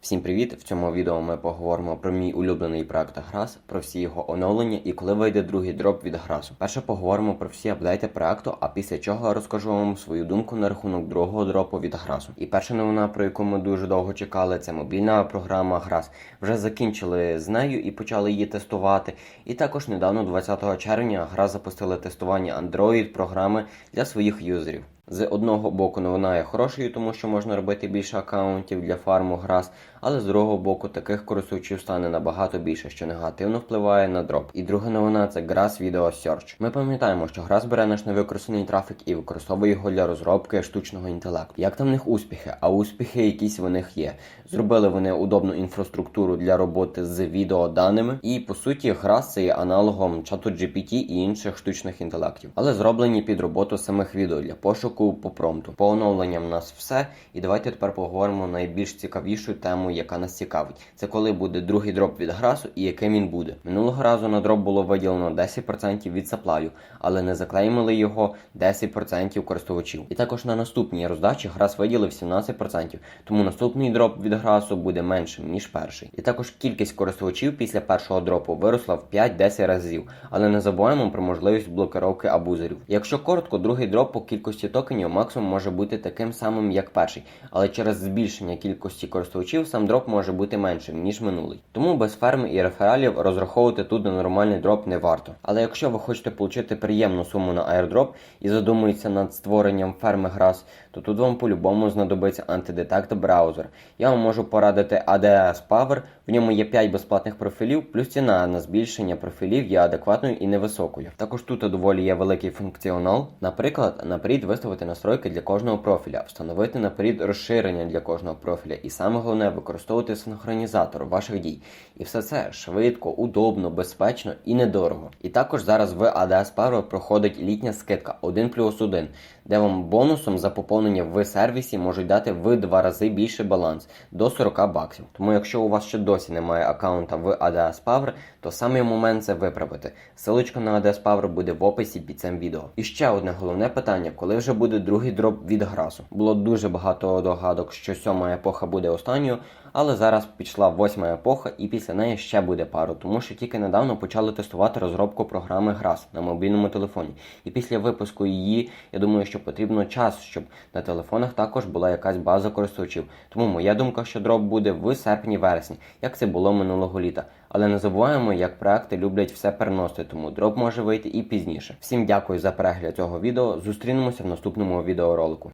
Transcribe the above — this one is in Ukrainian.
Всім привіт! В цьому відео ми поговоримо про мій улюблений проект Грас, про всі його оновлення і коли вийде другий дроп від Грасу. Перше поговоримо про всі апдейти проекту, а після чого я розкажу вам свою думку на рахунок другого дропу від Грасу. І перша новина, про яку ми дуже довго чекали, це мобільна програма Грас. Вже закінчили з нею і почали її тестувати. І також недавно, 20 червня, Грас запустили тестування Android програми для своїх юзерів. З одного боку новина є хорошою, тому що можна робити більше аккаунтів для фарму грас, але з другого боку таких користувачів стане набагато більше, що негативно впливає на дроп. І друга новина це Grass Video Search. Ми пам'ятаємо, що Grass бере наш невикористаний трафік і використовує його для розробки штучного інтелекту. Як там в них успіхи? А успіхи якісь в них є. Зробили вони удобну інфраструктуру для роботи з відеоданими, і по суті, Grass це є аналогом чату GPT і інших штучних інтелектів, але зроблені під роботу самих відео для пошуку по промпту. По оновленням у нас все. І давайте тепер поговоримо найбільш цікавішу тему, яка нас цікавить. Це коли буде другий дроп від грасу і яким він буде. Минулого разу на дроп було виділено 10% від саплаю, але не заклеймили його 10% користувачів. І також на наступній роздачі грас виділив 17%, тому наступний дроп від грасу буде меншим ніж перший. І також кількість користувачів після першого дропу виросла в 5-10 разів, але не забуваємо про можливість блокировки абузерів. Якщо коротко, другий дроп по кількості токенів максимум може бути таким самим, як перший, але через збільшення кількості користувачів сам дроп може бути меншим, ніж минулий. Тому без ферми і рефералів розраховувати тут на нормальний дроп не варто. Але якщо ви хочете отримати приємну суму на airdrop і задумуєтеся над створенням ферми грас, то тут вам по-любому знадобиться антидетект браузер. Я вам можу порадити ADS Power, в ньому є 5 безплатних профілів, плюс ціна на збільшення профілів є адекватною і невисокою. Також тут доволі є великий функціонал. Наприклад, наперед виставити настройки для кожного профіля, встановити наперед розширення для кожного профіля, і саме головне використовувати синхронізатор ваших дій. І все це швидко, удобно, безпечно і недорого. І також зараз в ADS Power проходить літня скидка 1 плюс 1, де вам бонусом за поповнення в сервісі можуть дати в два рази більше баланс до 40 баксів. Тому якщо у вас ще досі немає аккаунта в ADS Power, то саме момент це виправити. Силочка на ADS Power буде в описі під цим відео. І ще одне головне питання: коли вже буде другий дроп від грасу? Було дуже багато догадок, що сьома епоха буде останньою, але зараз пішла восьма епоха, і після неї ще буде пару, тому що тільки недавно почали тестувати розробку програми Грас на мобільному телефоні. І після випуску її, я думаю, що потрібно час, щоб на телефонах також була якась база користувачів. Тому моя думка, що дроп буде в серпні-вересні, як це було минулого літа. Але не забуваємо, як проекти люблять все переносити, тому дроп може вийти і пізніше. Всім дякую за перегляд цього відео. Зустрінемося в наступному відеоролику.